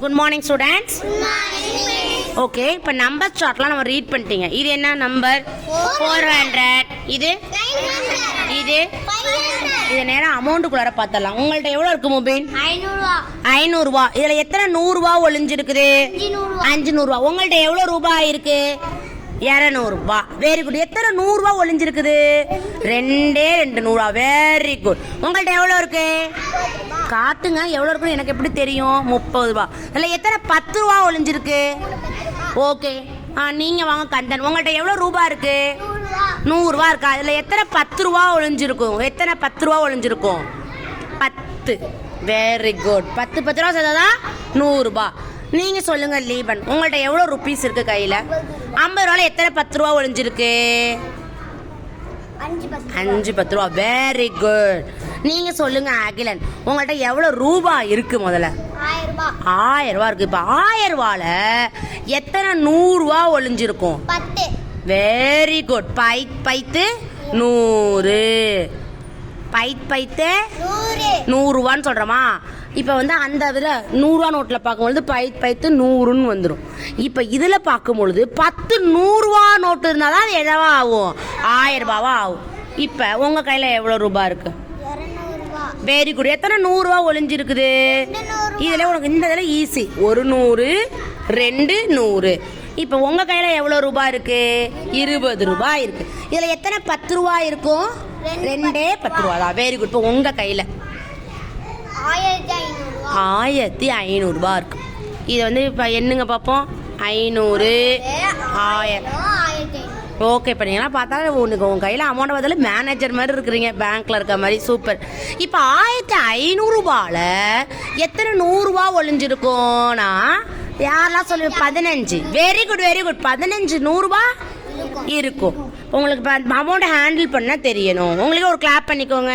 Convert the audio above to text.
Good morning students okay இப்போ number சார்ட்லாம் நம்ம ரீட் பண்ணிட்டீங்க. இது என்ன நம்பர் ஃபோர் ஹண்ட்ரட் இது? இது? இது நேரம் அமௌண்ட்டுக்குள்ளார பார்த்தலாம் உங்கள்ட்ட எவ்வளோ இருக்கு மொபைல் ஐநூறுரூவா இதில் எத்தனை நூறுரூவா ஒளிஞ்சிருக்குது? அஞ்சு நூறுரூவா உங்கள்ட்ட எவ்வளோ ரூபாய் இருக்கு? இரநூறுபா. வெரி குட் எத்தனை நூறுரூவா ஒளிஞ்சிருக்குது? ரெண்டே ரெண்டு நூறுரூவா வெரி குட் உங்கள்கிட்ட எவ்வளோ இருக்கு? காட்டுங்க எவ்வளோ இருக்குன்னு எனக்கு எப்படி தெரியும்? முப்பது ரூபா இல்லை எத்தனை? பத்து ரூபா ஒளிஞ்சிருக்கு? ஓகே. ஆ நீங்கள் வாங்க கந்தன். உங்கள்கிட்ட எவ்வளோ ரூபா இருக்கு? நூறுரூவா இருக்கா? இதில் எத்தனை? பத்து ரூபா ஒளிஞ்சிருக்கும். எத்தனை பத்து ரூபா ஒளிஞ்சிருக்கும்? பத்து. வெரி குட் பத்து பத்து ரூபா சேர்த்தாதான் நூறுரூபா நீங்கள் சொல்லுங்கள் லீபன். உங்கள்ட்ட எவ்வளோ ருபீஸ் இருக்கு கையில்? ஐம்பது ரூபாயில் எத்தனை பத்து ரூபா ஒளிஞ்சிருக்கு? அஞ்சு பத்து ரூபா. வெரி குட் நீங்கள் சொல்லுங்க அகிலன். உங்கள்ட்ட எவ்வளோ ரூபா இருக்கு முதல்ல? ஆயிரம் ரூபா இருக்கு. இப்போ ஆயிரம் ரூபால எத்தனை நூறுரூவா ஒளிஞ்சிருக்கும்? வெரி குட் பை பைத்து நூறு. பைத் பைத்து நூறு. நூறுரூவான்னு சொல்கிறோமா இப்போ வந்து அந்த இதில் நூறுரூவா நோட்டில் பார்க்கும்பொழுது பை பைத்து நூறுன்னு வந்துடும் இப்போ இதில் பார்க்கும்பொழுது பத்து நூறுரூவா நோட்டு இருந்தால் தான் அது என்னவா ஆகும்? ஆயிரம் ரூபாவா ஆகும். இப்போ உங்கள் கையில் எவ்வளோ ரூபாய் இருக்கு? இரநூறுவா வெரி குட் எத்தனை நூறுரூவா ஒளிஞ்சிருக்குது? இதில் உனக்கு இந்த இதில் ஈஸி ஒரு நூறு ரெண்டு நூறு. இப்போ உங்கள் கையில் எவ்வளோ ரூபாய் இருக்கு? இருபது ரூபாய் இருக்கு. இதில் எத்தனை பத்து ரூபா இருக்கும்? ரெண்டே பத்து ரூபா தான். வெரி குட் இப்போ உங்கள் கையில். ஆயிரத்தி ஐநூறுரூபா இருக்கு. இதை வந்து இப்போ என்னங்க பார்ப்போம் ஐநூறு. ஆயிரம். ஓகே நீங்களாம் பார்த்தா உனக்கு உங்கள் கையில் அமௌண்ட் பதில் மேனேஜர் மாதிரி இருக்கிறீங்க பேங்க்கில் இருக்க மாதிரி. சூப்பர் இப்போ ஆயிரத்தி ஐநூறுரூபாவில் எத்தனை நூறுரூவா ஒளிஞ்சிருக்கும்னா யாரெல்லாம் சொல்லுவேன் பதினஞ்சு. வெரி குட் வெரி குட் பதினஞ்சு நூறுரூபா இருக்கும். உங்களுக்கு இப்போ அமௌண்ட்டை ஹேண்டில் பண்ண தெரியணும். உங்களுக்கு ஒரு கிளாப் பண்ணிக்கோங்க.